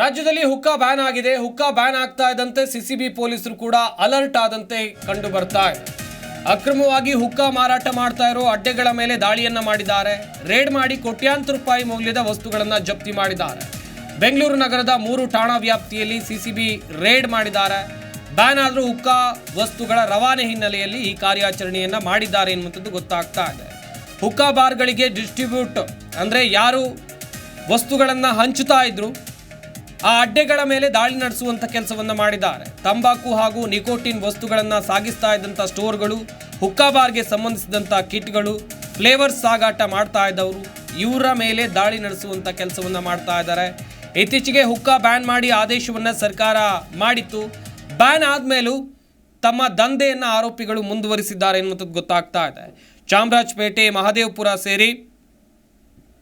ರಾಜ್ಯದಲ್ಲಿ ಹುಕ್ಕಾ ಬ್ಯಾನ್ ಆಗಿದೆ. ಹುಕ್ಕಾ ಬ್ಯಾನ್ ಆಗ್ತಾ ಇದ್ದಂತೆ ಸಿಸಿಬಿ ಪೊಲೀಸರು ಕೂಡ ಅಲರ್ಟ್ ಆದಂತೆ ಕಂಡು ಬರ್ತಾ ಇದೆ. ಅಕ್ರಮವಾಗಿ ಹುಕ್ಕಾ ಮಾರಾಟ ಮಾಡ್ತಾ ಇರೋ ಅಡ್ಡೆಗಳ ಮೇಲೆ ದಾಳಿಯನ್ನ ಮಾಡಿದ್ದಾರೆ. ರೇಡ್ ಮಾಡಿ ಕೋಟ್ಯಾಂತರ ರೂಪಾಯಿ ಮೌಲ್ಯದ ವಸ್ತುಗಳನ್ನ ಜಪ್ತಿ ಮಾಡಿದ್ದಾರೆ. ಬೆಂಗಳೂರು ನಗರದ ಮೂರು ಠಾಣಾ ವ್ಯಾಪ್ತಿಯಲ್ಲಿ ಸಿಸಿಬಿ ರೇಡ್ ಮಾಡಿದ್ದಾರೆ. ಬ್ಯಾನ್ ಆದರೂ ಹುಕ್ಕಾ ವಸ್ತುಗಳ ರವಾನೆ ಹಿನ್ನೆಲೆಯಲ್ಲಿ ಈ ಕಾರ್ಯಾಚರಣೆಯನ್ನ ಮಾಡಿದ್ದಾರೆ ಎನ್ನುವಂಥದ್ದು ಗೊತ್ತಾಗ್ತಾ ಇದೆ. ಹುಕ್ಕಾ ಬಾರ್ಗಳಿಗೆ ಡಿಸ್ಟ್ರಿಬ್ಯೂಟ್ ಅಂದ್ರೆ ಯಾರು ವಸ್ತುಗಳನ್ನು ಹಂಚುತ್ತಾ ಇದ್ರು ಆ ಅಡ್ಡೆಗಳ ಮೇಲೆ ದಾಳಿ ನಡೆಸುವಂತ ಕೆಲಸವನ್ನ ಮಾಡಿದ್ದಾರೆ. ತಂಬಾಕು ಹಾಗೂ ನಿಕೋಟಿನ್ ವಸ್ತುಗಳನ್ನು ಸಾಗಿಸ್ತಾ ಇದ್ದಂಥ ಸ್ಟೋರ್ಗಳು ಹುಕ್ಕಾ ಬಾರ್ಗೆ ಸಂಬಂಧಿಸಿದಂಥ ಕಿಟ್ಗಳು, ಫ್ಲೇವರ್ಸ್ ಸಾಗಾಟ ಮಾಡ್ತಾ ಇದ್ದವರು, ಇವರ ಮೇಲೆ ದಾಳಿ ನಡೆಸುವಂತ ಕೆಲಸವನ್ನ ಮಾಡ್ತಾ ಇದ್ದಾರೆ. ಇತ್ತೀಚೆಗೆ ಹುಕ್ಕಾ ಬ್ಯಾನ್ ಮಾಡಿ ಆದೇಶವನ್ನ ಸರ್ಕಾರ ಮಾಡಿತ್ತು. ಬ್ಯಾನ್ ಆದ್ಮೇಲೂ ತಮ್ಮ ದಂಧೆಯನ್ನು ಆರೋಪಿಗಳು ಮುಂದುವರಿಸಿದ್ದಾರೆ ಎನ್ನುವಂಥದ್ದು ಗೊತ್ತಾಗ್ತಾ ಇದೆ. ಚಾಮರಾಜಪೇಟೆ, ಮಹದೇವಪುರ ಸೇರಿ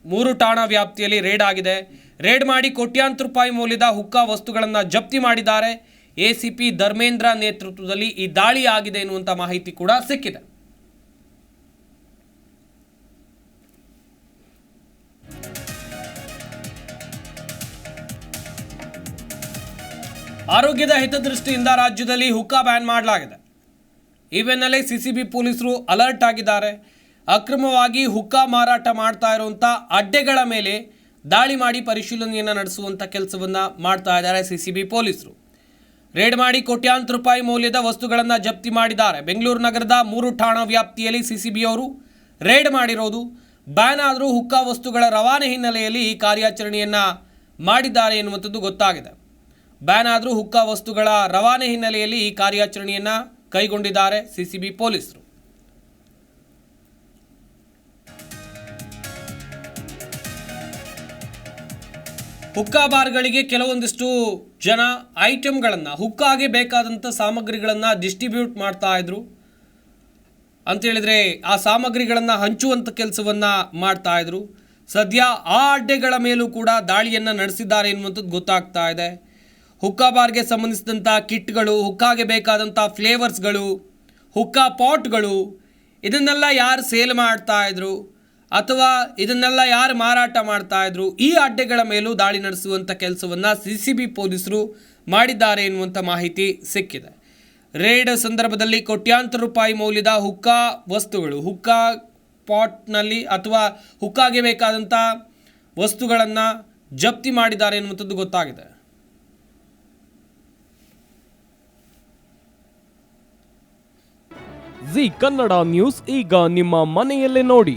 ಮೂರು ಠಾಣಾ ವ್ಯಾಪ್ತಿಯಲ್ಲಿ ರೇಡ್ ಆಗಿದೆ. ರೇಡ್ ಮಾಡಿ ಕೋಟ್ಯಾಂತರ ರೂಪಾಯಿ ಮೌಲ್ಯದ ಹುಕ್ಕಾ ವಸ್ತುಗಳನ್ನು ಜಪ್ತಿ ಮಾಡಿದ್ದಾರೆ. ಎಸಿಪಿ ಧರ್ಮೇಂದ್ರ ನೇತೃತ್ವದಲ್ಲಿ ಈ ದಾಳಿ ಆಗಿದೆ ಎನ್ನುವಂಥ ಮಾಹಿತಿ ಕೂಡ ಸಿಕ್ಕಿದೆ. ಆರೋಗ್ಯದ ಹಿತದೃಷ್ಟಿಯಿಂದ ರಾಜ್ಯದಲ್ಲಿ ಹುಕ್ಕಾ ಬ್ಯಾನ್ ಮಾಡಲಾಗಿದೆ. ಈ ಬೆನ್ನಲ್ಲೇ ಸಿಸಿಬಿ ಪೊಲೀಸರು ಅಲರ್ಟ್ ಆಗಿದ್ದಾರೆ. ಅಕ್ರಮವಾಗಿ ಹುಕ್ಕಾ ಮಾರಾಟ ಮಾಡ್ತಾ ಇರುವಂಥ ಅಡ್ಡೆಗಳ ಮೇಲೆ ದಾಳಿ ಮಾಡಿ ಪರಿಶೀಲನೆಯನ್ನು ನಡೆಸುವಂಥ ಕೆಲಸವನ್ನ ಮಾಡ್ತಾ ಇದ್ದಾರೆ ಸಿಸಿಬಿ ಪೊಲೀಸರು. ರೇಡ್ ಮಾಡಿ ಕೋಟ್ಯಾಂತರ ರೂಪಾಯಿ ಮೌಲ್ಯದ ವಸ್ತುಗಳನ್ನು ಜಪ್ತಿ ಮಾಡಿದ್ದಾರೆ. ಬೆಂಗಳೂರು ನಗರದ ಮೂರು ಠಾಣಾ ವ್ಯಾಪ್ತಿಯಲ್ಲಿ ಸಿಸಿಬಿ ಅವರು ರೇಡ್ ಮಾಡಿರೋದು. ಬ್ಯಾನ್ ಆದರೂ ಹುಕ್ಕಾ ವಸ್ತುಗಳ ರವಾನೆ ಹಿನ್ನೆಲೆಯಲ್ಲಿ ಈ ಕಾರ್ಯಾಚರಣೆಯನ್ನ ಮಾಡಿದ್ದಾರೆ ಎನ್ನುವಂಥದ್ದು ಗೊತ್ತಾಗಿದೆ. ಬ್ಯಾನ್ ಆದರೂ ಹುಕ್ಕಾ ವಸ್ತುಗಳ ರವಾನೆ ಹಿನ್ನೆಲೆಯಲ್ಲಿ ಈ ಕಾರ್ಯಾಚರಣೆಯನ್ನ ಕೈಗೊಂಡಿದ್ದಾರೆ ಸಿಸಿಬಿ ಪೊಲೀಸರು. ಹುಕ್ಕಾ ಬಾರ್ಗಳಿಗೆ ಕೆಲವೊಂದಿಷ್ಟು ಜನ ಐಟಮ್ಗಳನ್ನು ಹುಕ್ಕಾಗೆ ಬೇಕಾದಂಥ ಸಾಮಗ್ರಿಗಳನ್ನು ಡಿಸ್ಟ್ರಿಬ್ಯೂಟ್ ಮಾಡ್ತಾ ಇದ್ರು. ಅಂತ ಹೇಳಿದ್ರೆ ಆ ಸಾಮಗ್ರಿಗಳನ್ನು ಹಂಚುವಂಥ ಕೆಲಸವನ್ನು ಮಾಡ್ತಾ ಇದ್ರು. ಸದ್ಯ ಆ ಅಡ್ಡೆಗಳ ಮೇಲೂ ಕೂಡ ದಾಳಿಯನ್ನು ನಡೆಸಿದ್ದಾರೆ ಎನ್ನುವಂಥದ್ದು ಗೊತ್ತಾಗ್ತಾ ಇದೆ. ಹುಕ್ಕಾ ಬಾರ್ಗೆ ಸಂಬಂಧಿಸಿದಂಥ ಕಿಟ್ಗಳು, ಹುಕ್ಕಾಗೆ ಬೇಕಾದಂಥ ಫ್ಲೇವರ್ಸ್ಗಳು ಹುಕ್ಕಾ ಪಾಟ್ಗಳು ಇದನ್ನೆಲ್ಲ ಯಾರು ಸೇಲ್ ಮಾಡ್ತಾ ಇದ್ರು? ಅಥವಾ ಇದನ್ನೆಲ್ಲ ಯಾರು ಮಾರಾಟ ಮಾಡ್ತಾ ಇದ್ರು? ಈ ಅಡ್ಡೆಗಳ ಮೇಲೂ ದಾಳಿ ನಡೆಸುವಂಥ ಕೆಲಸವನ್ನು ಸಿ ಸಿ ಬಿ ಪೊಲೀಸರು ಮಾಡಿದ್ದಾರೆ ಎನ್ನುವಂಥ ಮಾಹಿತಿ ಸಿಕ್ಕಿದೆ. ರೇಡ್ ಸಂದರ್ಭದಲ್ಲಿ ಕೋಟ್ಯಾಂತರ ರೂಪಾಯಿ ಮೌಲ್ಯದ ಹುಕ್ಕಾ ವಸ್ತುಗಳು, ಹುಕ್ಕಾ ಪಾಟ್ನಲ್ಲಿ ಅಥವಾ ಹುಕ್ಕಾಗೆ ಬೇಕಾದಂಥ ವಸ್ತುಗಳನ್ನು ಜಪ್ತಿ ಮಾಡಿದ್ದಾರೆ ಎನ್ನುವಂಥದ್ದು ಗೊತ್ತಾಗಿದೆ. ಜಿ ಕನ್ನಡ ನ್ಯೂಸ್ ಈಗ ನಿಮ್ಮ ಮನೆಯಲ್ಲೇ ನೋಡಿ.